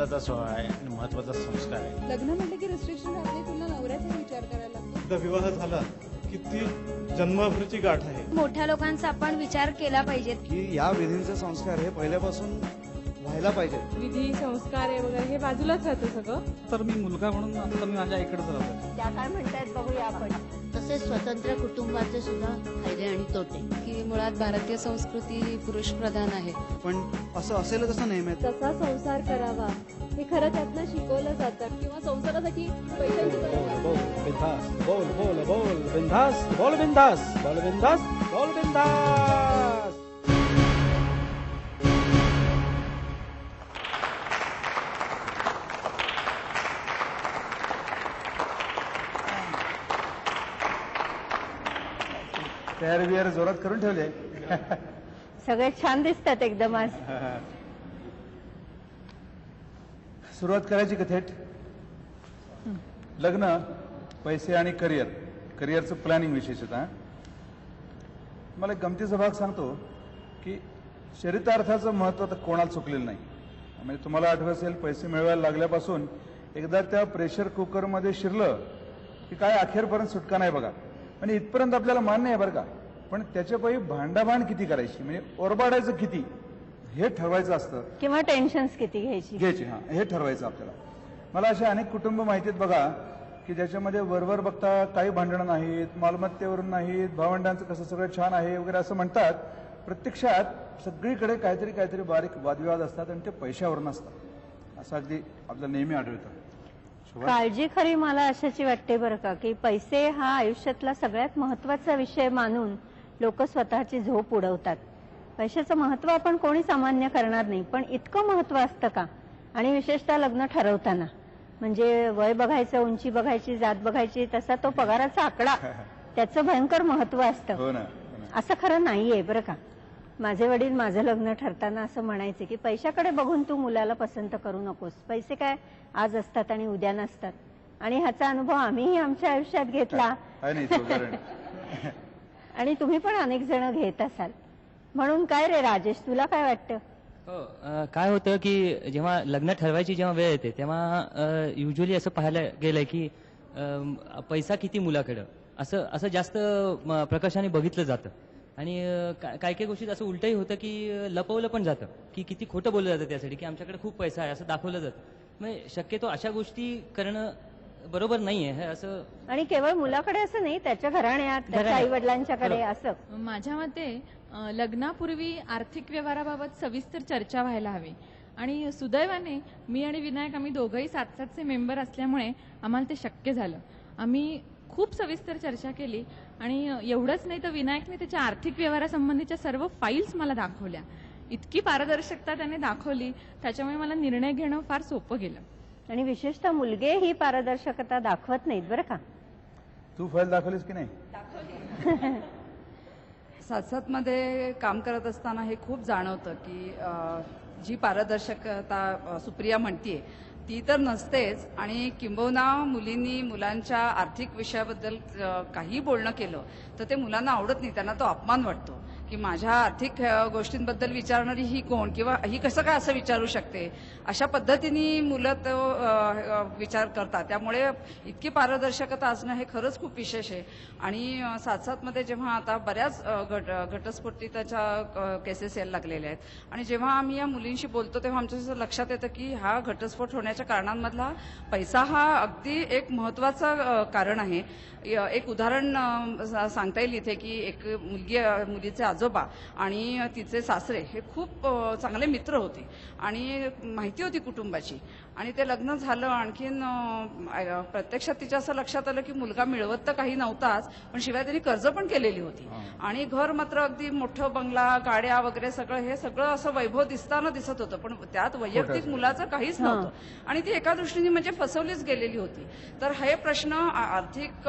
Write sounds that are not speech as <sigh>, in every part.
आनंदाचा सोहळा आहे आणि महत्त्वाचा संस्कार आहे. लग्न म्हटलं की रिस्ट्रिक्शन घातले तुला नवऱ्याचा विचार करायला लागतो. एकदा विवाह झाला की ती जन्मभरची गाठ आहे. मोठ्या लोकांचा आपण विचार केला पाहिजे. की या विधींचे संस्कार हे पहिल्यापासून व्हायला पाहिजे. विधी संस्कार आहे वगैरे हे बाजूलाच राहतं सगळं. तर मी मुलगा म्हणून आता मी माझ्या आईकडेच राहतो त्या काय म्हणतायत बघूया आपण. तसेच स्वतंत्र कुटुंबाचे सुद्धा फायदे आणि तोटे. की मुळात भारतीय संस्कृती पुरुष प्रधान आहे. पण असं असेल कसं नेहमी. कसा संसार करावा. हे खरं त्यातनं शिकवलं जातं. किंवा संसारासाठी पैशांची. बिंदास बोल बोल बोल बिंदास बोल बिंदास बोल बिंदास बोल बिंदास. तयार बियार जोरात करून ठेवले. सगळे छान दिसतात एकदम आज. <laughs> सुरुवात करायची का थेट? लग्न पैसे आणि करिअर. करिअरचं प्लॅनिंग विशेषतः मला एक गमतीचा भाग सांगतो की चरितार्थाचं महत्त्व तर कोणाला चुकलेलं नाही. म्हणजे तुम्हाला आठवत असेल पैसे मिळवायला लागल्यापासून एकदा त्या प्रेशर कुकरमध्ये शिरलं की काय अखेरपर्यंत सुटका नाही बघा. म्हणजे इथपर्यंत आपल्याला मान्य आहे बरं का. पण त्याच्यापायी भांडाभांड किती करायची? म्हणजे ओरबाडायचं किती? हे ठरवायचं असतं. किंवा टेन्शन्स किती घ्यायची? घ्यायची हा. हे ठरवायचं आपल्याला. मला असे अनेक कुटुंब माहिती आहेत बघा की ज्याच्यामध्ये वरवर बघता काही भांडणं नाहीत मालमत्तेवरून नाहीत भावंडांचं कसं सगळं छान आहे वगैरे असं म्हणतात. प्रत्यक्षात सगळीकडे काहीतरी काहीतरी बारीक वादविवाद असतात आणि ते पैशावरून असतात. असं अगदी आपल्याला नेहमी आढळतं? काळजी खरी मला अशाची वाटते बरं का की पैसे हा आयुष्यातला सगळ्यात महत्त्वाचा विषय मानून लोक स्वतःची झोप उडवतात. पैशाचं महत्त्व आपण कोणी सामान्य करणार नाही पण इतकं महत्त्व असतं का? आणि विशेषतः लग्न ठरवताना. म्हणजे वय बघायचं उंची बघायची जात बघायची तसा तो पगाराचा आकडा <laughs> त्याचं भयंकर महत्त्व असतं. हो हो. असं खरं नाहीये बरं का. माझे वडील माझं लग्न ठरताना असं म्हणायचे की पैशाकडे बघून तू मुलाला पसंत करू नकोस. पैसे काय आज असतात आणि उद्या नसतात. आणि ह्याचा अनुभव आम्हीही आमच्या आयुष्यात घेतला. <laughs> आणि तुम्ही पण अनेक जण घेत असाल. म्हणून काय रे राजेश तुला काय वाटतं? हो अ, काय होतं की जेव्हा लग्न ठरवायची जेव्हा वेळ येते तेव्हा युजली असं पाहायला गेलंय की अम, पैसा किती मुलाकडं? असं असं जास्त म, प्रकर्षाने बघितलं जातं. आणि अ, का- काही काही गोष्टीत असं उलटही होतं की अ, लपवलं पण जातं. की किती खोटं बोललं जातं त्यासाठी की आमच्याकडे खूप पैसा आहे असं दाखवलं जातं. म्हणजे शक्यतो अशा गोष्टी करणं बरोबर नाहीये हे असं आणि केवळ मुलाकडे असं नाही त्याच्या घराण्यात त्याच्या घराण्यात. आई वडिलांच्याकडे असं. माझ्या मते लग्नापूर्वी आर्थिक व्यवहाराबाबत सविस्तर चर्चा व्हायला हवी. आणि सुदैवाने मी आणि विनायक आम्ही दोघंही सात सातचे मेंबर असल्यामुळे आम्हाला ते शक्य झालं. आम्ही खूप सविस्तर चर्चा केली आणि एवढंच नाही तर विनायकने त्याच्या आर्थिक व्यवहारासंबंधीच्या सर्व फाईल्स मला दाखवल्या. इतकी पारदर्शकता त्याने दाखवली त्याच्यामुळे मला निर्णय घेणं फार सोपं गेलं. आणि विशेषतः मुलगे ही पारदर्शकता दाखवत नाहीत बरं का? तू फाईल दाखवलीस की नाही? <laughs> सातसातमध्ये काम करत असताना हे खूप जाणवतं की जी पारदर्शकता सुप्रिया म्हणतीये ती तर नसतेच. आणि किंबहुना मुलींनी मुलांच्या आर्थिक विषयाबद्दल काही बोलणं केलं तर ते मुलांना आवडत नाही त्यांना तो अपमान वाटतो. की माझ्या आर्थिक गोष्टींबद्दल विचारणारी ही कोण किंवा ही कसं काय असं विचारू शकते? अशा पद्धतीने मुलं तो विचार करतात. त्यामुळे इतकी पारदर्शकता असणं हे खरंच खूप विशेष आहे. आणि अ, सात सातमध्ये जेव्हा आता बऱ्याच अ, घट घटस्फोटीच्या केसेस यायला लागलेल्या आहेत. आणि जेव्हा आम्ही या मुलींशी बोलतो तेव्हा आमच्या असं लक्षात येतं की हा घटस्फोट होण्याच्या कारणांमधला पैसा हा अगदी एक महत्वाचं कारण आहे. य- एक उदाहरण सांगता येईल इथे की एक मुलगी मुलीचे आजोबा आणि तिचे सासरे हे खूप चांगले मित्र होते. आणि माहिती होती कुटुंबाची. आणि ते लग्न झालं आणखीन प्रत्यक्षात तिच्या असं लक्षात आलं की मुलगा मिळवत तर काही नव्हताच पण शिवाय त्यांनी कर्ज पण केलेली होती. आणि घर मात्र अगदी मोठं बंगला गाड्या वगैरे सगळं हे सगळं असं वैभव दिसताना दिसत होतं पण त्यात वैयक्तिक मुलाचं काहीच नव्हतं. आणि ती एका दृष्टीने म्हणजे फसवलीच गेलेली होती. तर हे प्रश्न आर्थिक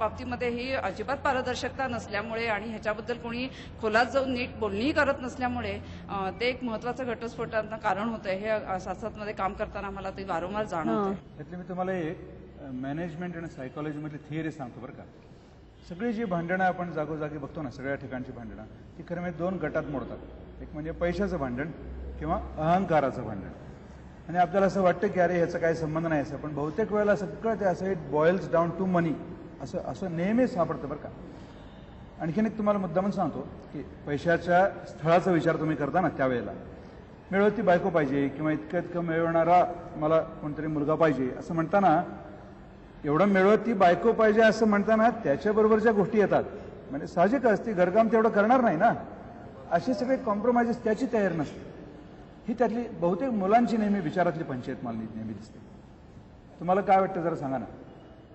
बाबतीमध्ये ही अजिबात पारदर्शकता नसल्यामुळे आणि ह्याच्याबद्दल कोणी खोलात जाऊन नीट बोलणीही करत नसल्यामुळे ते एक महत्वाचं घटस्फोटांना कारण होतं हे सातसातमध्ये काम करताना मला ते वारंवार जाणवतं त्यातली मी तुम्हाला एक मॅनेजमेंट आणि सायकोलॉजीमधली थिअरी सांगतो बरं का सगळी जी भांडणं आपण जागोजागी बघतो ना सगळ्या ठिकाणची भांडणं ती खरं म्हणजे दोन गटात मोडतात एक म्हणजे पैशाचं भांडण किंवा अहंकाराचं भांडण आणि आपल्याला असं वाटतं की अरे ह्याचा काही संबंध नाही असं पण बहुतेक वेळेला सगळं ते असं it boils down to money असं असं नेहमी सापडतं बरं का आणखीन एक तुम्हाला मुद्दा म्हणून सांगतो की पैशाच्या स्थळाचा विचार तुम्ही करता ना त्यावेळेला मिळवती बायको पाहिजे किंवा इतकं इतकं मिळवणारा मला कोणतरी मुलगा पाहिजे असं म्हणताना एवढं मिळवती बायको पाहिजे असं म्हणताना त्याच्याबरोबर ज्या गोष्टी येतात. म्हणजे साहजिकच ती घरकाम तेवढं करणार नाही ना? असे सगळे कॉम्प्रोमाइजेस त्याची तयारी नसते. ही त्यातली बहुतेक मुलांची नेहमी विचारातली पंचायत मला नेहमी दिसते. तुम्हाला काय वाटतं जरा सांगा ना?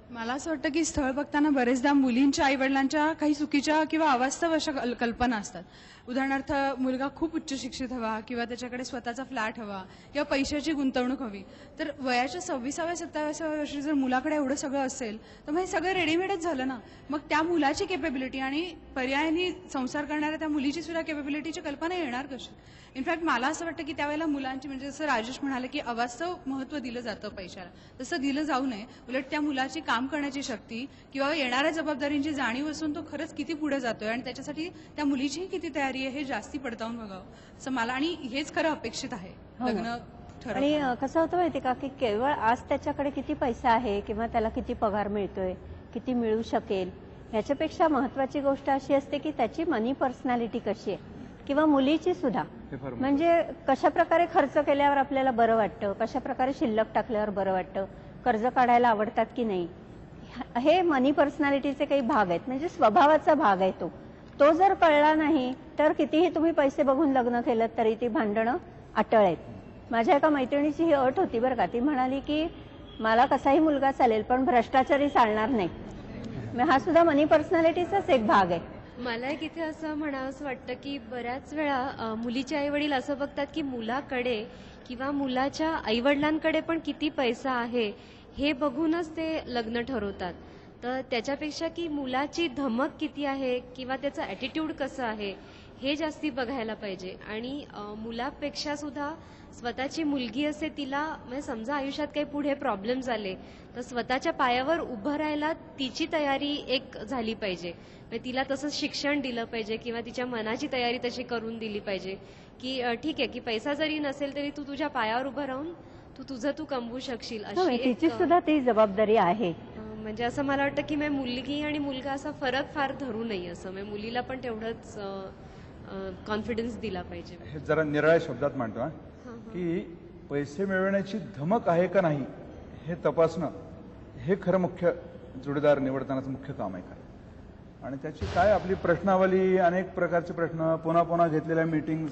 मला असं वाटतं की स्थळ बघताना बरेचदा मुलींच्या आईवडिलांच्या काही चुकीच्या किंवा अवास्तव अशा कल्पना असतात. उदाहरणार्थ मुलगा खूप उच्च शिक्षित हवा किंवा त्याच्याकडे स्वतःचा फ्लॅट हवा किंवा पैशाची गुंतवणूक हवी. तर वयाच्या सव्वीसाव्या सत्ताव्यासाव्या वर्षी जर मुलाकडे एवढं सगळं असेल तर मग हे सगळं रेडीमेडच झालं ना? मग त्या मुलाची केपेबिलिटी आणि पर्यायाने संसार करणाऱ्या त्या मुलीची सुद्धा केपेबिलिटीची कल्पना येणार कशी? इनफॅक्ट मला असं वाटतं की त्यावेळेला मुलांची म्हणजे जसं राजेश म्हणाले की अवास्तव महत्त्व दिलं जातं पैशाला तसं दिलं जाऊ नये. उलट त्या मुलाची काम करण्याची शक्ती किंवा येणाऱ्या जबाबदारींची जाणीव असून तो खरंच किती पुढे जातोय आणि त्याच्यासाठी त्या मुलीचीही किती तयारी आहे हे जास्ती पडताळून बघावं असं मला आणि हेच खरं अपेक्षित आहे. हो. लग्न आणि कसं होतं माहिती का की केवळ आज त्याच्याकडे किती पैसा आहे किंवा त्याला किती पगार मिळतोय किती मिळू शकेल ह्याच्यापेक्षा महत्वाची गोष्ट अशी असते की त्याची मनी पर्सनॅलिटी कशी आहे किंवा मुलीची सुद्धा. म्हणजे कशा प्रकारे खर्च केल्यावर आपल्याला बरं वाटतं? कशा प्रकारे शिल्लक टाकल्यावर बरं वाटतं? कर्ज काढायला आवडतात की नाही? हे मनी पर्सनॅलिटीचे काही भाग आहेत. म्हणजे स्वभावाचा भाग आहे तो. तो जर कळला नाही तर कितीही तुम्ही पैसे बघून लग्न केलं तरी ती भांडणं अटळ आहेत. माझ्या एका मैत्रिणीची ही अट होती बरं का. ती म्हणाली की मला कसाही मुलगा चालेल पण भ्रष्टाचारी चालणार नाही. मग हा सुद्धा मनी पर्सनॅलिटीचाच एक भाग आहे. मला एक इथे असं म्हणावंसं वाटतं की बऱ्याच वेळा मुलीचे आई वडील असं बघतात की मुलाकडे किंवा मुलाच्या आईवडिलांकडे पण किती पैसा आहे हे बघूनच ते लग्न ठरवतात. तर त्याच्यापेक्षा की मुलाची धमक किती आहे किंवा त्याचं ॲटिट्यूड कसं आहे हे जास्ती बघायला पाहिजे. आणि मुलापेक्षा सुद्धा स्वतःची मुलगी असते तिला म्हणजे समजा आयुष्यात काही पुढे प्रॉब्लेम झाले तर स्वतःच्या पायावर उभं राहायला तिची तयारी एक झाली पाहिजे. म्हणजे तिला तसं शिक्षण दिलं पाहिजे किंवा तिच्या मनाची तयारी तशी करून दिली पाहिजे की ठीक आहे की पैसा जरी नसेल तरी तू तुझ्या पायावर उभं राहून तू तुझं तू कमवू शकशील अशी तिची सुद्धा ती जबाबदारी आहे. म्हणजे असं मला वाटतं की मी मुलगी आणि मुलगा असा फरक फार धरू नये असं. म्हणजे मुलीला पण तेवढंच कॉन्फिडन्स दिला पाहिजे. हे जरा निराळ्या शब्दात मांडतो हा. की पैसे मिळवण्याची धमक आहे का नाही हे तपासणं हे खरं मुख्य जोडीदार निवडतानाचं मुख्य काम आहे खरं. आणि त्याची काय आपली प्रश्नावली अनेक प्रकारचे प्रश्न पुन्हा पुन्हा घेतलेल्या मीटिंग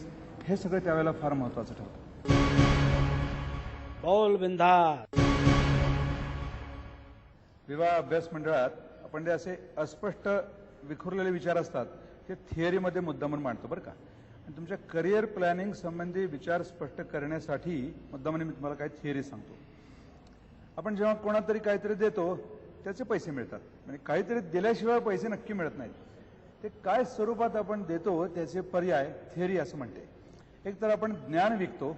हे सगळं त्यावेळेला फार महत्वाचं ठरतं. बोल बिंदास. विवाह अभ्यास मंडळात आपण जे असे अस्पष्ट विखुरलेले विचार असतात ते थिअरीमध्ये मुद्दामून मांडतो बरं का. आणि तुमच्या करिअर प्लॅनिंग संबंधी विचार स्पष्ट करण्यासाठी मुद्दामने मी तुम्हाला काही थिअरी सांगतो. आपण जेव्हा कोणातरी काहीतरी देतो त्याचे पैसे मिळतात. म्हणजे काहीतरी दिल्याशिवाय पैसे नक्की मिळत नाहीत. ते काय स्वरूपात आपण देतो त्याचे पर्याय थिअरी असं म्हणते. एक तर आपण ज्ञान विकतो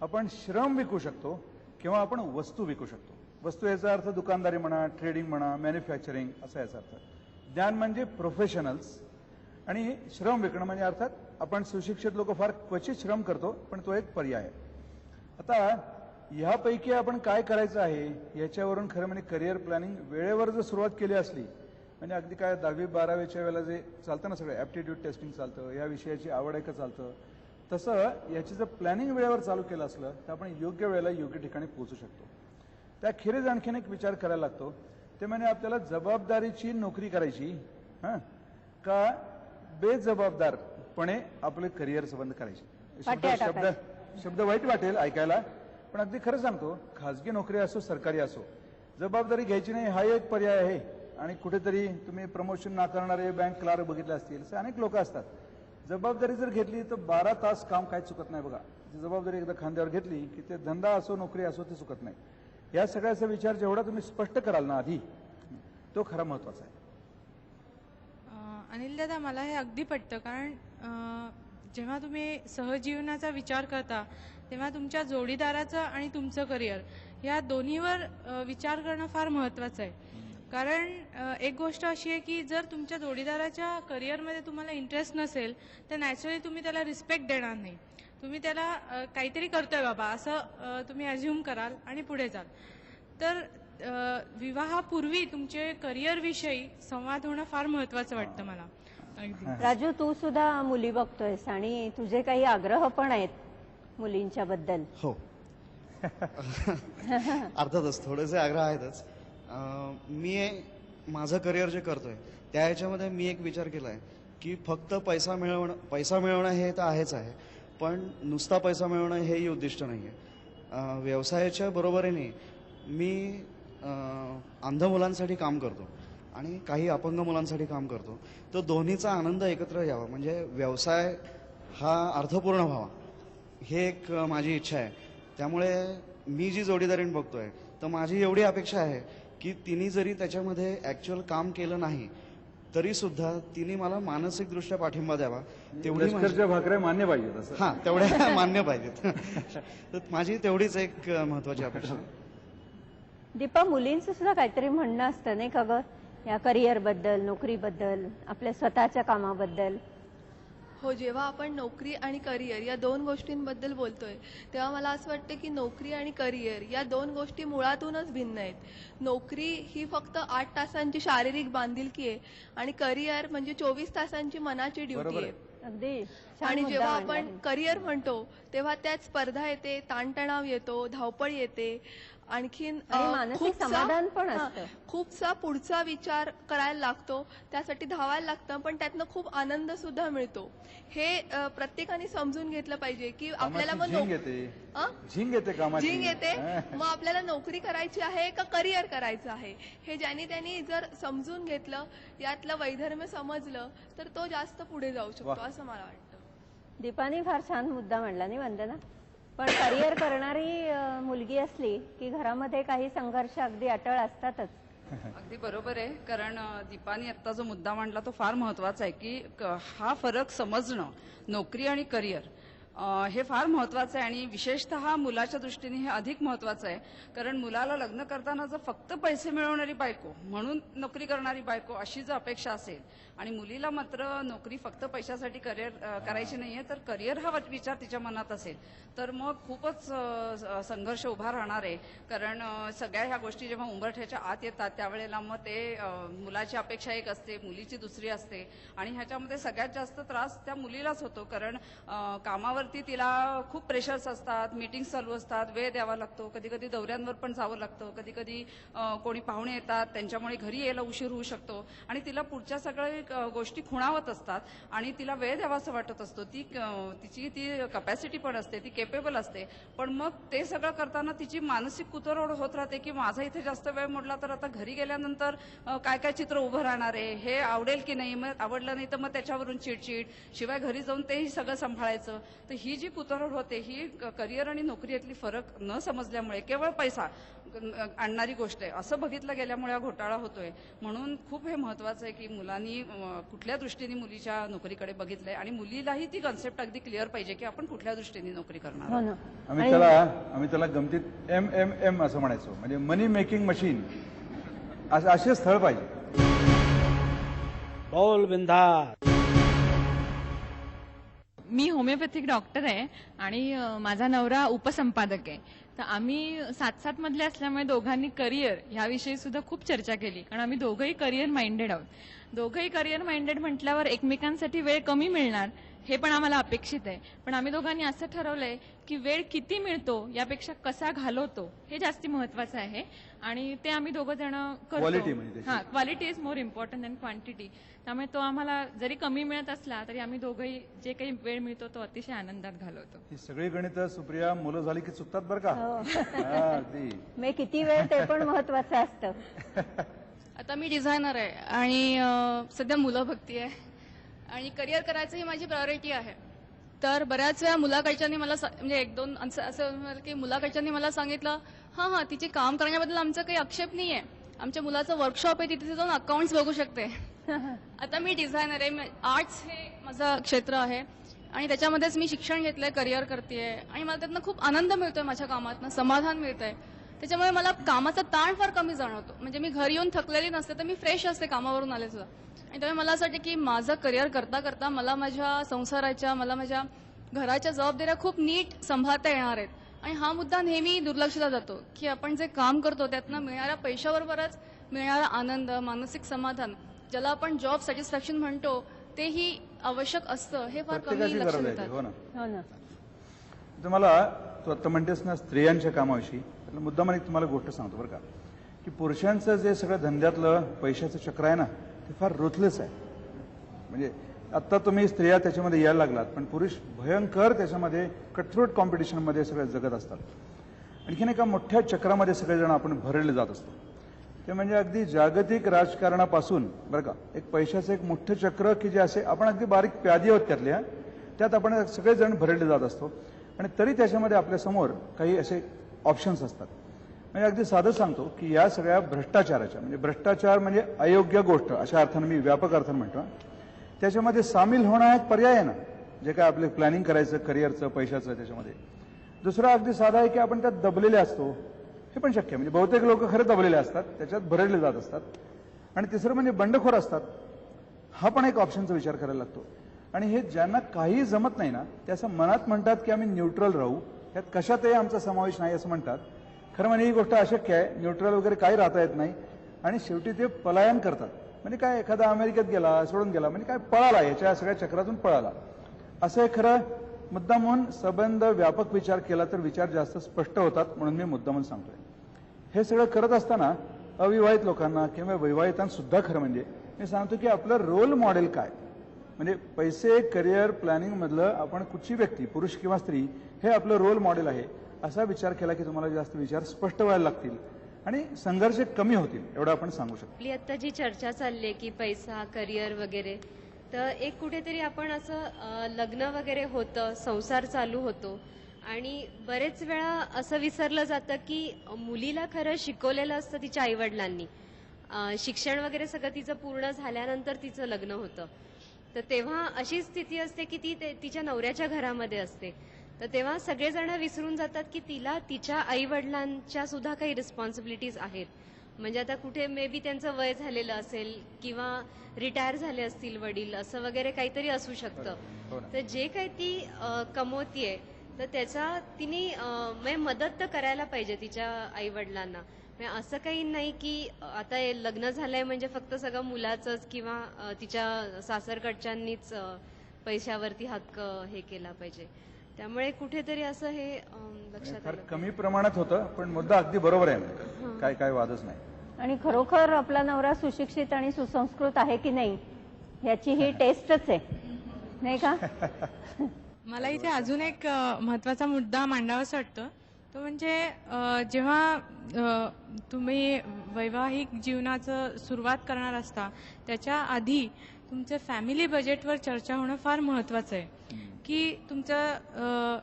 आपण श्रम विकू शकतो किंवा आपण वस्तू विकू शकतो. वस्तू याचा अर्थ दुकानदारी म्हणा ट्रेडिंग म्हणा मॅन्युफॅक्चरिंग असा याचा अर्थ. ज्ञान म्हणजे प्रोफेशनल्स आणि श्रम विकणं म्हणजे अर्थात आपण सुशिक्षित लोक फार क्वचित श्रम करतो पण तो एक पर्याय. आहे आता ह्यापैकी आपण काय करायचं आहे? याच्यावरून खरं म्हणजे करिअर प्लॅनिंग वेळेवर जर सुरुवात केली असली म्हणजे अगदी काय दहावी बारावीच्या वेळेला जे चालतं ना सगळं ॲप्टिट्यूड टेस्टिंग चालतं या विषयाची आवड आहे का चालतं? तसं याची जर प्लॅनिंग वेळेवर चालू केलं असलं तर आपण योग्य वेळेला योग्य ठिकाणी पोहोचू शकतो. त्याखेरीज आणखीन एक विचार करायला लागतो. ते म्हणजे आपल्याला जबाबदारीची नोकरी करायची हां? का बेजबाबदारपणे आपले करिअर संबंध करायचे शब्द शब्द शब्द वाईट वाटेल ऐकायला पण अगदी खरं सांगतो खाजगी नोकरी असो सरकारी असो जबाबदारी घ्यायची नाही हा एक पर्याय आहे. आणि कुठेतरी तुम्ही प्रमोशन नाकारणारे बँक क्लार्क बघितले असतील असे अनेक लोक असतात. जबाबदारी जर घेतली तर बारा तास काम काय चुकत नाही बघा. जबाबदारी एकदा खांद्यावर घेतली की ते धंदा असो नोकरी असो ते चुकत नाही. या सगळ्याचा विचार जेवढा तुम्ही स्पष्ट कराल ना आधी तो खरा महत्त्वाचा आहे. अनिल दादा मला हे अगदी पटतं कारण जेव्हा तुम्ही सहजीवनाचा विचार करता तेव्हा तुमच्या जोडीदाराचं आणि तुमचं करिअर या दोन्हीवर विचार करणं फार महत्त्वाचं आहे. कारण एक गोष्ट अशी आहे की जर तुमच्या जोडीदाराच्या करिअरमध्ये तुम्हाला इंटरेस्ट नसेल तर नॅचरली तुम्ही त्याला रिस्पेक्ट देणार नाही. तुम्ही त्याला काहीतरी करतोय बाबा असं तुम्ही अज्युम कराल आणि पुढे जाल. तर विवाहापूर्वी तुमचे करिअर विषयी संवाद होणं फार महत्वाचं वाटतं मला. राजू तू सुद्धा मुली बघतोयस आणि तुझे काही आग्रह पण आहेत मुलींच्या बद्दल. हो. <laughs> अर्थातच थोडेसे आग्रह आहेतच. अं, मी माझं करिअर जे करतोय त्या ह्याच्यामध्ये मी एक विचार केला आहे की फक्त पैसा मिळवणं पैसा मिळवणं हे तर आहेच आहे पण नुसता पैसा मिळवणं हेही उद्दिष्ट नाही आहे व्यवसायाच्या बरोबरीने मी अंध मुलांसाठी काम करतो आणि काही अपंग मुलांसाठी काम करतो तर दोन्हीचा आनंद एकत्र यावा म्हणजे व्यवसाय हा अर्थपूर्ण व्हावा. हे एक माझी इच्छा आहे. त्यामुळे मी जी जोडीदारीण बघतोय तर माझी एवढी अपेक्षा आहे की तिने जरी त्याच्यामध्ये ऍक्च्युअल काम केलं नाही तरी सुद्धा तिने मला मानसिकदृष्ट्या पाठिंबा द्यावा. तेवढी भाकऱ्या मान्य पाहिजेत हा तेवढ्या मान्य पाहिजेत. <laughs> तर माझी तेवढीच एक महत्वाची अपेक्षा आहे. दीपा मुलींचं सुद्धा काहीतरी म्हणणं असतं नाही का ग या करिअरबद्दल नोकरीबद्दल आपल्या स्वतःच्या कामाबद्दल हो जेव्हा आपण नोकरी आणि करिअर या दोन गोष्टींबद्दल बोलतोय तेव्हा मला असं वाटतं की नोकरी आणि करिअर या दोन गोष्टी मुळातूनच भिन्न आहेत नोकरी ही फक्त आठ तासांची शारीरिक बांधिलकी आहे आणि करिअर म्हणजे चोवीस तासांची मनाची ड्युटी आहे. अगदी आणि जेव्हा आपण. करिअर म्हणतो तेव्हा त्यात स्पर्धा येते ताणतणाव येतो धावपळ येते आणखीन आणि मानसिक खूपसा- समाधान पण हा, असतं. खूपसा पुढचा विचार करायला लागतो त्यासाठी धावायला लागतं पण त्यातनं खूप आनंद सुद्धा मिळतो हे अ, प्रत्येकाने समजून घेतलं पाहिजे की आपल्याला कामाची मग झिंग नोक- येते अ? झिंग येते कामाची झिंग येते हा. मग आपल्याला नोकरी करायची आहे का करिअर करायचं आहे हे ज्यांनी त्यांनी जर समजून घेतलं यातलं वैधर्म्य समजलं तर तो जास्त पुढे जाऊ शकतो वाह. असं मला वाटतं दीपाने फार छान मुद्दा मांडला नाही वंदना पण करिअर करणारी मुलगी असली की घरामध्ये काही संघर्ष अगदी अटळ असतातच. अगदी बरोबर आहे. कारण दीपाने दीपानी आत्ता जो मुद्दा मांडला तो फार महत्त्वाचा आहे की क- हा फरक समजणं नोकरी आणि करिअर हे फार महत्वाचं आहे आणि विशेषतः मुलाच्या दृष्टीने हे अधिक महत्वाचं आहे. कारण मुलाला लग्न करताना जर फक्त पैसे मिळवणारी बायको म्हणून नोकरी करणारी बायको अशी जर अपेक्षा असेल आणि मुलीला मात्र नोकरी फक्त पैशासाठी करिअर करायची नाहीये तर करिअर हा विचार तिच्या मनात असेल. तर मग खूपच संघर्ष उभा राहणार आहे. कारण सगळ्या ह्या गोष्टी जेव्हा उंबरठ्याच्या आत येतात त्यावेळेला मग ते मुलाची अपेक्षा एक असते मुलीची दुसरी असते आणि ह्याच्यामध्ये सगळ्यात जास्त त्रास त्या मुलीलाच होतो. कारण कामावर कामावरती तिला खूप प्रेशर्स असतात मीटिंग चालू असतात वेळ द्यावा लागतो. कधी कधी दौऱ्यांवर पण जावं लागतं. कधी कधी कोणी पाहुणे येतात त्यांच्यामुळे घरी यायला उशीर होऊ शकतो. आणि तिला पुढच्या सगळ्या गोष्टी खुणावत असतात आणि तिला वेळ द्यावासा वाटत असतो. ती तिची ती कपॅसिटी पण असते ती केपेबल असते. पण मग ते सगळं करताना तिची मानसिक कुतरवड होत राहते की माझा इथे जास्त वेळ मोडला तर आता घरी गेल्यानंतर काय काय चित्र उभं राहणार आहे? हे आवडेल की नाही? मग आवडलं नाही तर मग त्याच्यावरून चिडचिड. शिवाय घरी जाऊन तेही सगळं सांभाळायचं. तर ही जी कुतरवड होते ही करिअर आणि नोकरी यातली फरक न समजल्यामुळे केवळ पैसा आणणारी गोष्ट आहे. असं बघितलं गेल्यामुळे हा घोटाळा होतोय. म्हणून खूप हे महत्वाचं आहे की मुलांनी कुठल्या दृष्टीने मुलीच्या नोकरीकडे बघितलंय आणि मुलीलाही ती कन्सेप्ट अगदी क्लिअर पाहिजे की आपण कुठल्या दृष्टीने नोकरी करणार हो आम्ही त्याला आम्ही त्याला गमतीत एम एम एम असं म्हणायचो. म्हणजे मनी मेकिंग मशीन असे स्थळ पाहिजे. बोल बिंदास. मी होमिओपॅथिक डॉक्टर आहे आणि माझा नवरा उपसंपादक आहे. तर आम्ही सात सात मधले असल्यामुळे दोघांनी करिअर ह्याविषयी सुद्धा खूप चर्चा केली. कारण आम्ही दोघंही करिअर माइंडेड आहोत. दोघंही करिअर माइंडेड म्हटल्यावर एकमेकांसाठी वेळ कमी मिळणार. हे पण आम्हाला अपेक्षित आहे. पण आम्ही दोघांनी असं ठरवलंय की वेळ किती मिळतो यापेक्षा कसा घालवतो हे जास्ती महत्वाचं आहे. आणि ते आम्ही दोघं जण Quality म्हणजे करतो. हा quality is more important than quantity त्यामुळे तो आम्हाला जरी कमी मिळत असला तरी आम्ही दोघंही जे काही वेळ मिळतो तो अतिशय आनंदात घालवतो. ही सगळी गणित सुप्रिया मुलं झाली की चुकतात बरं का? हो. हा, ती मे किती वेळ ते पण महत्वाचं असतं. <laughs> आता मी डिझायनर आहे आणि सध्या मुलं बघती आहे. आणि करिअर करायचं ही माझी प्रायोरिटी आहे. तर बऱ्याच वेळा मुलाकडच्यांनी मला सा- म्हणजे एक दोन असं असं झालं की मुलाकडच्यांनी मला सांगितलं हां हां तिचे काम करण्याबद्दल आमचं काही आक्षेप नाही आहे आमच्या मुलाचं वर्कशॉप आहे तिथे जाऊन अकाउंट्स बघू शकते. <laughs> आता मी डिझायनर आहे आर्ट्स हे माझं क्षेत्र आहे. आणि त्याच्यामध्येच मी शिक्षण घेतलंय करिअर करते आणि मला त्यातनं खूप आनंद मिळतोय माझ्या कामातनं समाधान मिळतंय. त्याच्यामुळे मला कामाचा ताण फार कमी जाणवतो. म्हणजे मी घरी येऊन थकलेली नसते तर मी फ्रेश असते कामावरून आले सुद्धा. आणि त्यामुळे मला असं वाटतं की माझं करिअर करता करता मला माझ्या संसाराच्या मला माझ्या घराच्या जबाबदाऱ्या खूप नीट सांभाळता येणार आहेत. आणि हा मुद्दा नेहमी दुर्लक्षला जातो की आपण जे काम करतो त्यातनं मिळणाऱ्या पैशाबरोबरच मिळणारा आनंद मानसिक समाधान ज्याला आपण जॉब सॅटिस्फॅक्शन म्हणतो तेही आवश्यक असतं हे फार कमी लक्ष गरज आहे देतात ती, हो ना. हो तुम्हाला तू आता म्हणतेस ना स्त्रियांच्या कामाविषयी. मुद्दाम एक तुम्हाला गोष्ट सांगतो बरं का. की पुरुषांचं जे सगळं धंद्यातलं पैशाचं चक्र आहे ना ते फार रुथलेस आहे. म्हणजे आत्ता तुम्ही स्त्रिया त्याच्यामध्ये यायला लागलात पण पुरुष भयंकर त्याच्यामध्ये कटथ्रोट कॉम्पिटिशनमध्ये सगळे जगत असतात. आणखीन एका मोठ्या चक्रामध्ये सगळेजण आपण भरले जात असतो. ते म्हणजे अगदी जागतिक राजकारणापासून बरं का एक पैशाचं एक मोठं चक्र की जे असे आपण अगदी बारीक प्यादी आहोत त्यातल्या त्यात आपण सगळेजण भरले जात असतो. आणि तरी त्याच्यामध्ये आपल्यासमोर काही असे ऑप्शन्स असतात. म्हणजे अगदी साधं सांगतो की या सगळ्या भ्रष्टाचाराच्या म्हणजे भ्रष्टाचार म्हणजे अयोग्य गोष्ट अशा अर्थानं मी व्यापक अर्थानं म्हणतो त्याच्यामध्ये सामील होणं हा एक पर्याय आहे ना जे काय आपले प्लॅनिंग करायचं करिअरचं पैशाचं त्याच्यामध्ये. दुसरा अगदी साधा आहे की आपण त्यात दबलेले असतो हे पण शक्य आहे. म्हणजे बहुतेक लोक खरं दबलेले असतात त्याच्यात भरडले जात असतात. आणि तिसरं म्हणजे बंडखोर असतात हा पण एक ऑप्शनचा विचार करायला लागतो. आणि हे ज्यांना काही जमत नाही ना ते असं मनात म्हणतात की आम्ही न्यूट्रल राहू यात कशातही आमचा समावेश नाही असं म्हणतात. खरं म्हणजे ही गोष्ट अशक्य आहे. न्यूट्रल वगैरे काही राहता येत नाही. आणि शेवटी ते पलायन करतात. म्हणजे काय एखादा अमेरिकेत गेला सोडून गेला म्हणजे काय पळाला याच्या सगळ्या चक्रातून पळाला. असं हे खरं मुद्दा म्हणून संबंध व्यापक विचार केला तर विचार जास्त स्पष्ट होतात म्हणून मी मुद्दा म्हणून सांगतोय. हे सगळं करत असताना अविवाहित लोकांना किंवा विवाहितांसुद्धा खरं म्हणजे मी सांगतो की आपलं रोल मॉडेल काय? म्हणजे पैसे करिअर प्लॅनिंग मधलं आपण कुठची व्यक्ती पुरुष किंवा स्त्री हे आपलं रोल मॉडेल आहे असा विचार केला की तुम्हाला जास्त विचार स्पष्ट व्हायला लागतील आणि संघर्ष कमी होतील एवढं आपण सांगू शकतो. आपली आता जी चर्चा चालली आहे की पैसा करिअर वगैरे तर एक कुठेतरी आपण असं लग्न वगैरे होतं संसार चालू होतो आणि बरेच वेळा असं विसरलं जातं की मुलीला खरं शिकवलेलं असतं तिच्या आईवडिलांनी. शिक्षण वगैरे सगळं तिचं पूर्ण झाल्यानंतर तिचं लग्न होतं. तर तेव्हा अशी स्थिती असते की ती तिच्या नवऱ्याच्या घरामध्ये असते. तर तेव्हा सगळेजण विसरून जातात की तिला तिच्या आई वडिलांच्या सुद्धा काही रिस्पॉन्सिबिलिटीज आहेत. म्हणजे आता कुठे मे बी त्यांचं वय झालेलं असेल किंवा रिटायर झाले असतील वडील असं वगैरे काहीतरी असू शकतं. हो. तर जे काही ती कमवतीये तर त्याचा तिने म्हणजे मदत तर करायला पाहिजे तिच्या आई वडिलांना असं काही नाही की आता हे लग्न झालंय म्हणजे फक्त सगळं मुलाचंच किंवा तिच्या सासरकडच्यांनीच पैशावरती हक्क हे केला पाहिजे. त्यामुळे कुठेतरी असं हे लक्षात फार आलं. कमी प्रमाणात होतं पण मुद्दा अगदी बरोबर आहे काय काय वादच नाही. आणि खरोखर आपला नवरा सुशिक्षित आणि सुसंस्कृत आहे की नाही याची ही <laughs> टेस्टच आहे. नाही का? <laughs> मला इथे अजून एक अ, महत्त्वाचा मुद्दा मांडावासा वाटतं. तो म्हणजे जेव्हा तुम्ही वैवाहिक जीवनाचं सुरुवात करणार असता त्याच्या आधी तुमचं फॅमिली बजेटवर चर्चा होणं फार महत्त्वाचं आहे. की तुमचं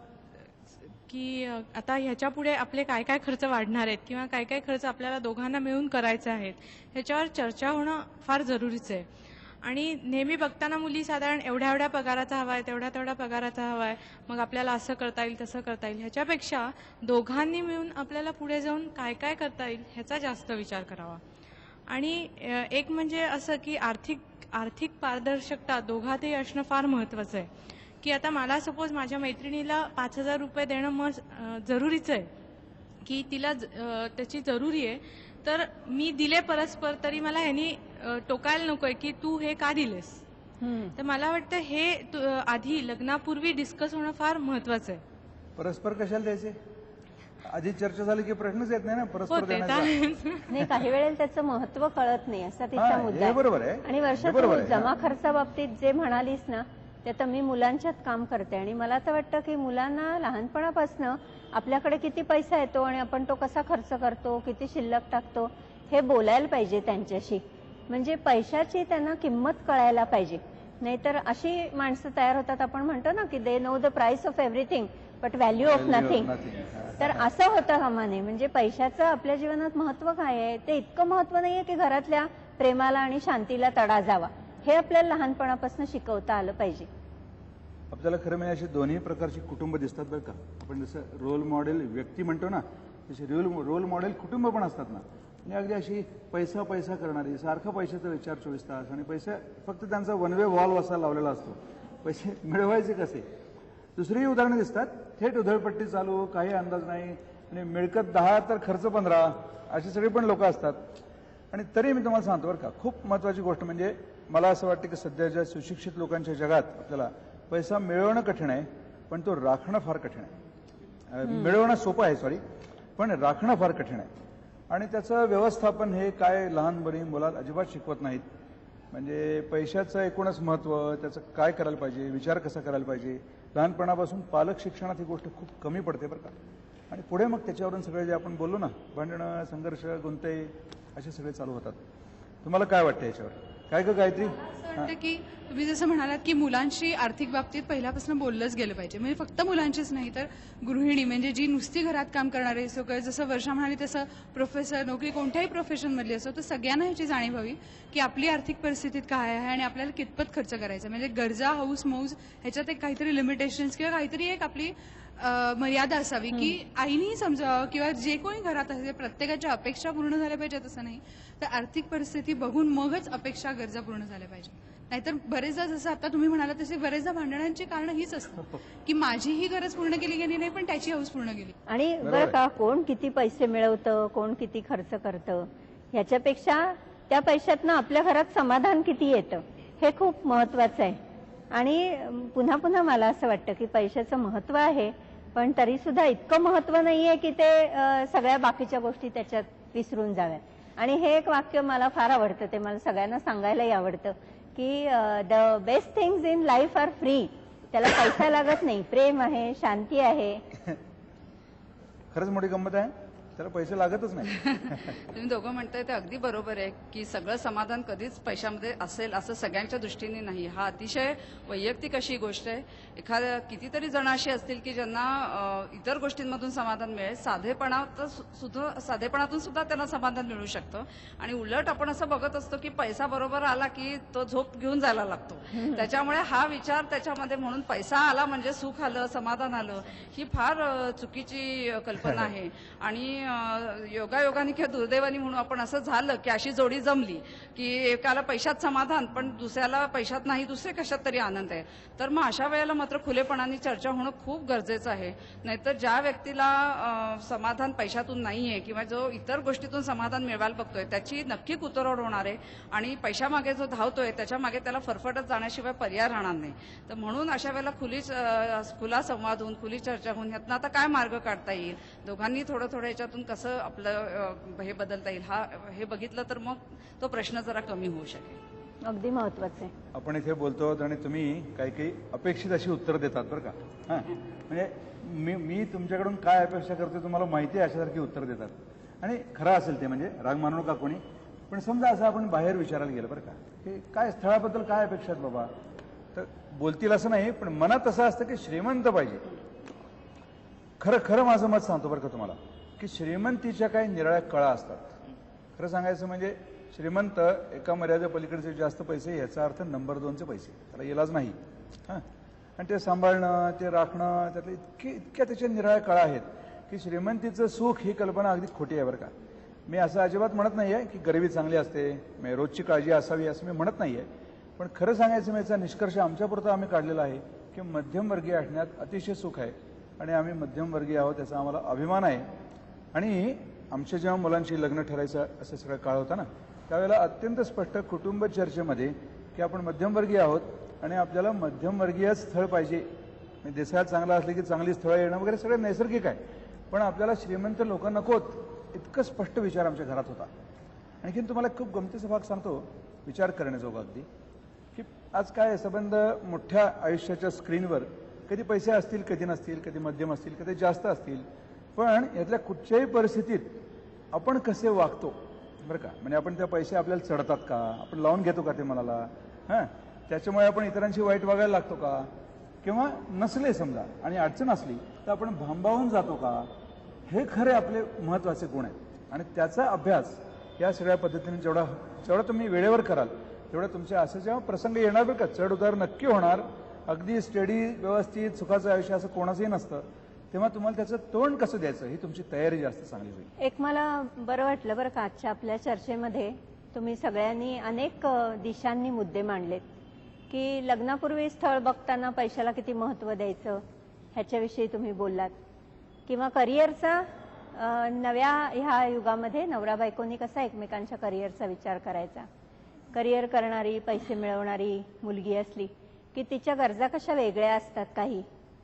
की आता ह्याच्या पुढे आपले काय काय खर्च वाढणार आहेत किंवा काय काय खर्च आपल्याला दोघांना मिळून करायचे आहेत ह्याच्यावर चर्चा होणं फार जरुरीचं आहे. आणि नेहमी बघताना मुली साधारण एवढ्या एवढ्या पगाराचा हवा आहे तेवढ्या तेवढ्या पगाराचा हवा आहे मग आपल्याला असं करता येईल तसं करता येईल. ह्याच्यापेक्षा दोघांनी मिळून आपल्याला पुढे जाऊन काय काय करता येईल ह्याचा जास्त विचार करावा. आणि एक म्हणजे असं की आर्थिक आर्थिक पारदर्शकता दोघातही असणं फार महत्त्वाचं आहे. की आता मला सपोज माझ्या मैत्रिणीला पाच हजार रुपये देणं मग जरुरीचं आहे की तिला ज- त्याची जरुरी आहे तर मी दिले परस्पर तरी मला ह्यानी टोकायला नकोय की तू हे का दिलेस तर मला वाटतं हे आधी लग्नापूर्वी डिस्कस होणं फार महत्वाचं आहे परस्पर कशाला द्यायचे आधी चर्चा झाली की प्रश्नच येत नाही ना हो, परस्पर. नाही काही वेळेला त्याचं महत्त्व कळत नाही असा तिचा मुद्दा आहे. बरोबर आहे. आणि वर्षा जमा हा. खर्चाबाबतीत जे म्हणालीस ना ते तर मी मुलांच्यात काम करते आणि मला तर वाटतं की मुलांना लहानपणापासनं आपल्याकडे किती पैसा येतो आणि आपण तो कसा खर्च करतो किती शिल्लक टाकतो हे बोलायला पाहिजे त्यांच्याशी. म्हणजे पैशाची त्यांना किंमत कळायला पाहिजे. नाहीतर अशी माणसं तयार होतात आपण म्हणतो ना की they know the price of everything but value of nothing. तर असं होतं कामा नये म्हणजे पैशाचं आपल्या जीवनात महत्त्व काय आहे? ते इतकं महत्त्व नाहीये की घरातल्या प्रेमाला आणि शांतीला तडा जावा. हे आपल्याला लहानपणापासून शिकवता आलं पाहिजे. आपल्याला खरं म्हणजे अशी दोन्ही प्रकारची कुटुंब दिसतात बरं का. आपण जसं रोल मॉडेल व्यक्ती म्हणतो ना तसे रोल रोल मॉडेल कुटुंब पण असतात ना. आणि अगदी अशी पैसा पैसा करणारी सारखं पैशाचा विचार चोवीस तास आणि पैसे फक्त त्यांचा वन वे वॉल असा लावलेला असतो. पैसे मिळवायचे कसे? दुसरीही उदाहरणं दिसतात. थेट उधळपट्टी चालू काही अंदाज नाही. आणि मिळकत दहा तर खर्च पंधरा अशी सगळी पण लोक असतात. आणि तरी मी तुम्हाला सांगतो बरं का खूप महत्वाची गोष्ट म्हणजे मला असं वाटतं की सध्याच्या सुशिक्षित लोकांच्या जगात आपल्याला पैसा मिळवणं कठीण आहे पण तो राखणं फार कठीण आहे. मिळवणं सोपं आहे सॉरी पण राखणं फार कठीण आहे. आणि त्याचं व्यवस्थापन हे काय लहानपणी मुलात अजिबात शिकवत नाहीत. म्हणजे पैशाचं एकूणच महत्त्व त्याचं काय करायला पाहिजे विचार कसा करायला पाहिजे लहानपणापासून पालक शिक्षणात ही गोष्ट खूप कमी पडते बरं का. आणि पुढे मग त्याच्यावरून सगळे जे आपण बोललो ना भांडणं संघर्ष गुंते असे सगळे चालू होतात. तुम्हाला काय वाटतं याच्यावर? काय का गायत्री? वाटतं की तुम्ही जसं म्हणालात की मुलांशी आर्थिक बाबतीत पहिल्यापासून बोललंच गेलं पाहिजे. म्हणजे फक्त मुलांचीच नाही तर गृहिणी म्हणजे जी नुसती घरात काम करणारे सगळं जसं वर्षा म्हणाली तसं प्रोफेसर नोकरी कोणत्याही प्रोफेशनमधली असो तर सगळ्यांना ह्याची जाणीव हवी की आपली आर्थिक परिस्थितीत काय आहे आणि आपल्याला कितपत खर्च करायचा म्हणजे गरजा हाऊस मौज ह्याच्यात एक काहीतरी लिमिटेशन्स किंवा काहीतरी एक आपली मर्यादा असावी की आईनी समजावं किंवा जे कोणी घरात असेल प्रत्येकाच्या अपेक्षा पूर्ण झाल्या पाहिजेत असं नाही तर आर्थिक परिस्थिती बघून मगच अपेक्षा गरजा पूर्ण झाल्या पाहिजे नाहीतर बरेचदा जसं आता तुम्ही म्हणाला तसे बरेचदा भांडणांची कारण हीच असतात की माझी ही गरज पूर्ण केली गेली नाही पण त्याची हौस पूर्ण केली. आणि बरं का कोण किती पैसे मिळवतं कोण किती खर्च करतं ह्याच्यापेक्षा त्या पैशातनं आपल्या घरात समाधान किती येतं हे खूप महत्वाचं आहे. आणि पुन्हा पुन्हा मला असं वाटतं की पैशाचं महत्त्व आहे पण तरी सुद्धा इतकं महत्त्व नाहीये की ते सगळ्या बाकीच्या गोष्टी त्याच्यात विसरून जाव्यात. आणि हे एक वाक्य मला फार आवडतं ते मला सगळ्यांना सांगायलाही आवडतं की the best things in life are free त्याला पैसा लागत नाही प्रेम आहे शांती आहे. खरंच मोठी गंमत आहे. त्याला पैसे लागतच नाही. <laughs> तुम्ही दोघं म्हणताय ते अगदी बरोबर आहे की सगळं समाधान कधीच पैशामध्ये असेल असं सगळ्यांच्या दृष्टीने नाही. हा अतिशय वैयक्तिक अशी गोष्ट आहे. एखाद्या कितीतरी जण अशी असतील की ज्यांना इतर गोष्टींमधून समाधान मिळेल. साधेपणात सुद्धा साधेपणातून सुद्धा त्यांना समाधान मिळू शकतं. आणि उलट आपण असं बघत असतो की पैसा बरोबर आला की तो झोप घेऊन जायला लागतो. त्याच्यामुळे हा विचार त्याच्यामध्ये म्हणून पैसा आला म्हणजे सुख आलं समाधान आलं ही फार चुकीची कल्पना आहे. आणि योगायोगाने किंवा दुर्दैवाने म्हणून आपण असं झालं की अशी जोडी जमली की एकाला पैशात समाधान पण दुसऱ्याला पैशात नाही दुसरे कशात तरी आनंद आहे. तर मग अशा वेळेला मात्र खुलेपणाने चर्चा होणं खूप गरजेचं आहे. नाहीतर ज्या व्यक्तीला समाधान पैशातून नाही आहे किंवा जो इतर गोष्टीतून समाधान मिळवायला बघतोय त्याची नक्की कुतरवड होणार आहे आणि पैशामागे जो धावतोय त्याच्यामागे त्याला फरफटत जाण्याशिवाय पर्याय राहणार नाही. तर म्हणून अशा वेळेला खुली खुला संवाद होऊन खुली चर्चा होऊन यातनं आता काय मार्ग काढता येईल? दोघांनी थोडं थोडं याच्यातून कसं आपलं हे बदलता येईल. हा हे बघितलं तर मग तो प्रश्न जरा कमी होऊ शकेल. अगदी महत्वाचं आहे. आपण इथे बोलतो आहोत आणि तुम्ही काही काही अपेक्षित अशी उत्तर देतात बरं का. हां. म्हणजे मी मी तुमच्याकडून काय अपेक्षा करतो तुम्हाला माहिती आहे अशासारखी उत्तर देतात. आणि खरं असेल ते म्हणजे राग मानू नका कोणी? पण समजा असं आपण बाहेर विचारायला गेलं बरं का की काय स्थळाबद्दल काय अपेक्षा आहेत बाबा? तर बोलतील असं नाही पण मनात असं असतं की श्रीमंत पाहिजे. खरं खरं माझं मत सांगतो बरं का तुम्हाला. की श्रीमंतीच्या काही निराळ्या कळा असतात. खरं सांगायचं म्हणजे श्रीमंत एका मर्यादे पलीकडचे जास्त पैसे याचा अर्थ नंबर दोनचे पैसे. त्याला इलाज नाही. हां. आणि ते सांभाळणं ते राखणं त्यातले इतके इतक्या त्याच्या निराळ्या कळा आहेत की श्रीमंतीचं सुख ही कल्पना अगदी खोटी आहे बरं का. मी असं अजिबात म्हणत नाही आहे की गरिबी चांगली असते म्हणजे रोजची काळजी असावी असं मी म्हणत नाही आहे पण खरं सांगायचं मी याचा निष्कर्ष आमच्यापुरता आम्ही काढलेला आहे की मध्यमवर्गीय असण्यात अतिशय सुख आहे. आणि आम्ही मध्यमवर्गीय आहोत त्याचा आम्हाला अभिमान आहे. आणि आमच्या जेव्हा मुलांशी लग्न ठरायचं असं सगळं काळ होता ना त्यावेळेला अत्यंत स्पष्ट कुटुंब चर्चेमध्ये की आपण मध्यमवर्गीय आहोत आणि आपल्याला मध्यमवर्गीय स्थळ पाहिजे. देशात चांगला असले की चांगली स्थळं येणं वगैरे सगळं नैसर्गिक आहे. पण आपल्याला श्रीमंत लोक नकोत इतकं स्पष्ट विचार आमच्या घरात होता. आणखीन तुम्हाला खूप गमतीचा भाग सांगतो विचार करण्याजोगा अगदी की आज काय आहे, संबंध मोठ्या आयुष्याच्या स्क्रीनवर कधी पैसे असतील कधी नसतील कधी मध्यम असतील कधी जास्त असतील पण यातल्या कुठच्याही परिस्थितीत आपण कसे वागतो? बरं का? म्हणजे आपण त्या पैसे आपल्याला चढतात का? आपण लावून घेतो का ते मनाला? हां? त्याच्यामुळे आपण इतरांशी वाईट वागायला लागतो का? किंवा नसले समजा आणि अडचण असली तर आपण भांबावून जातो का? हे खरे आपले महत्त्वाचे गुण आहेत. आणि त्याचा अभ्यास या सगळ्या पद्धतीने जेवढा जेवढा तुम्ही वेळेवर कराल तेवढं तुमचे असं जेव्हा प्रसंग येणार बरं का? चढ उतार नक्की होणार. अगदी स्टडी व्यवस्थित सुखाचं आयुष्य असं कोणाचंही नसतं. तेव्हा तुम्हाला त्याचं तोंड कसं द्यायचं? ही तुमची तयारी जास्त चांगली होईल. एक मला बरं वाटलं बरं का आजच्या आपल्या चर्चेमध्ये तुम्ही सगळ्यांनी अनेक दिशांनी मुद्दे मांडलेत की लग्नापूर्वी स्थळ बघताना पैशाला किती महत्त्व द्यायचं ह्याच्याविषयी तुम्ही बोललात. किंवा करिअरचा नव्या ह्या युगामध्ये नवरा बायकोनी कसा एकमेकांच्या करिअरचा विचार करायचा? करिअर करणारी पैसे मिळवणारी मुलगी असली की तिच्या गरजा कशा वेगळ्या असतात काही?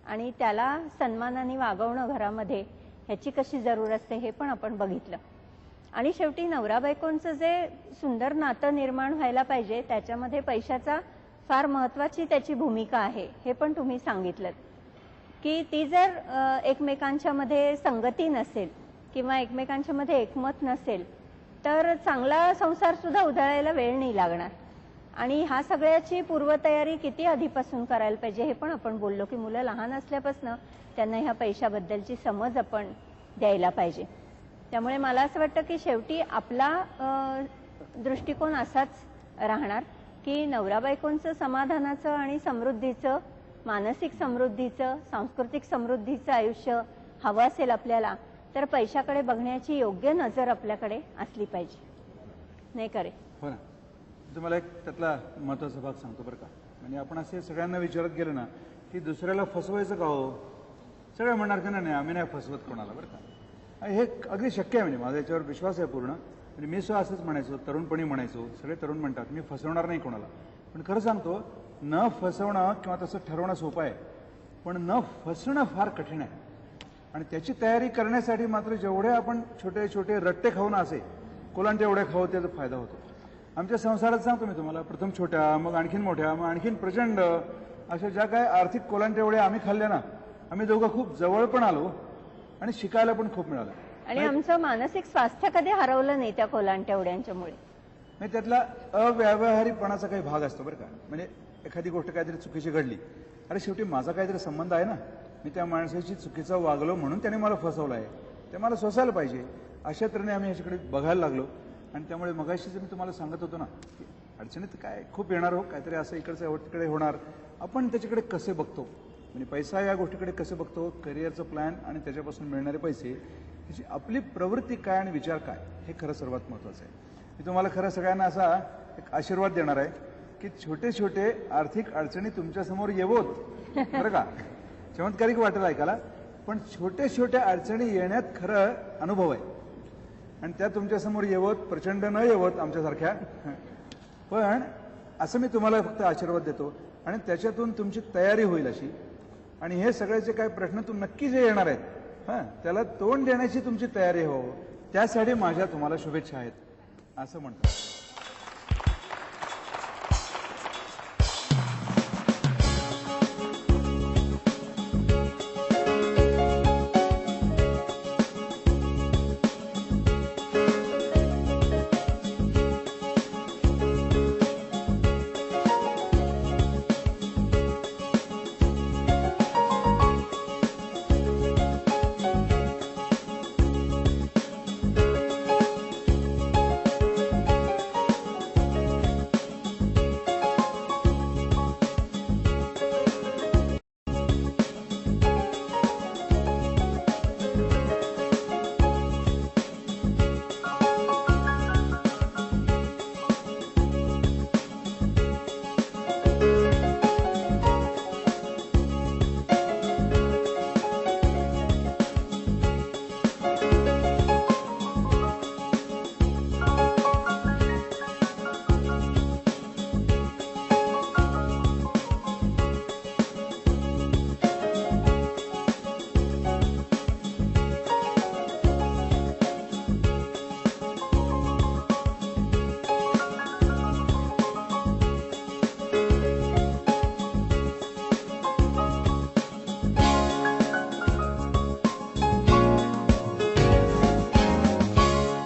आणि त्याला सन्मानाने वागवणं घरामध्ये ह्याची कशी जरूर असते हे पण आपण बघितलं. आणि शेवटी नवरा बायकोंचं जे सुंदर नातं निर्माण व्हायला पाहिजे त्याच्यामध्ये पैशाचा फार महत्वाची त्याची भूमिका आहे हे पण तुम्ही सांगितलं. की ती जर एकमेकांच्या मध्ये संगती नसेल किंवा एकमेकांच्या मध्ये एकमत नसेल तर चांगला संसार सुद्धा उधळायला वेळ नाही लागणार. आणि ह्या सगळ्याची पूर्वतयारी किती आधीपासून करायला पाहिजे हे पण आपण बोललो की मुलं लहान असल्यापासून त्यांना ह्या पैशाबद्दलची समज आपण द्यायला पाहिजे. त्यामुळे मला असं वाटतं की शेवटी आपला दृष्टिकोन असाच राहणार की नवरा बायकोंचं समाधानाचं आणि समृद्धीचं मानसिक समृद्धीचं सांस्कृतिक समृद्धीचं आयुष्य हवं असेल आपल्याला तर पैशाकडे बघण्याची योग्य नजर आपल्याकडे असली पाहिजे. नाही करे हो ना. तुम्हाला एक त्यातला महत्त्वाचा भाग सांगतो बरं का. म्हणजे आपण असे सगळ्यांना विचारत गेलो ना की दुसऱ्याला फसवायचं का हो? सगळे म्हणणार की नाही नाही, आम्ही नाही फसवत कोणाला बरं का. हे अगदी शक्य आहे म्हणजे माझा याच्यावर विश्वास आहे पूर्ण. म्हणजे मी सुद्धा असंच म्हणायचो तरुणपणी म्हणायचो सगळे तरुण म्हणतात मी फसवणार नाही कोणाला. पण खरं सांगतो न फसवणं किंवा तसं ठरवणं सोपं आहे पण न फसणं फार कठीण आहे. आणि त्याची तयारी करण्यासाठी मात्र जेवढे आपण छोटे छोटे रट्टे खाऊन असे कोलांटे एवढे खाऊ त्याचा फायदा होतो. आमच्या संसारात सांगतो मी तुम्हाला. प्रथम छोट्या मग आणखीन मोठ्या मग आणखीन प्रचंड अशा ज्या काय आर्थिक कोलांटे एवढे आम्ही खाल्ल्या ना आम्ही दोघं खूप जवळ पण आलो आणि शिकायला पण खूप मिळालं. आणि आमचं मानसिक स्वास्थ्य कधी हरवलं नाही त्या कोलांटेवड्यांच्यामुळे म्हणजे त्यातला अव्यावहारिकपणाचा काही भाग असतो बरं का. म्हणजे एखादी गोष्ट काहीतरी चुकीची घडली. अरे शेवटी माझा काहीतरी संबंध आहे ना. मी त्या माणसाशी चुकीचं वागलो म्हणून त्याने मला फसवलं आहे. ते मला सोसायला पाहिजे. अशा तऱ्हेने आम्ही ह्याच्याकडे बघायला लागलो. आणि त्यामुळे मगाशीच मी तुम्हाला सांगत होतो ना की अडचणीत काय खूप येणार हो काहीतरी असं इकडचं तिकडे होणार. आपण त्याच्याकडे कसे बघतो? म्हणजे पैसा या गोष्टीकडे कसे बघतो? करिअरचं प्लॅन आणि त्याच्यापासून मिळणारे पैसे ह्याची आपली प्रवृत्ती काय आणि विचार काय हे खरं सर्वात महत्वाचं आहे. मी तुम्हाला खरं सगळ्यांना असा एक आशीर्वाद देणार आहे की छोटे छोटे आर्थिक अडचणी तुमच्यासमोर येवोत. बरं का? चमत्कारिक वाटेल ऐकायला. पण छोट्या छोट्या अडचणी येण्यात खरं अनुभव आहे. आणि त्या तुमच्यासमोर येवत प्रचंड न येवत आमच्यासारख्या. पण असं मी तुम्हाला फक्त आशीर्वाद देतो. आणि त्याच्यातून तुमची तयारी होईल अशी. आणि हे सगळ्याचे काही प्रश्न तुम नक्की जे येणार आहेत हां त्याला तोंड देण्याची तुमची तयारी हो त्यासाठी माझ्या तुम्हाला शुभेच्छा आहेत. असं म्हणतात.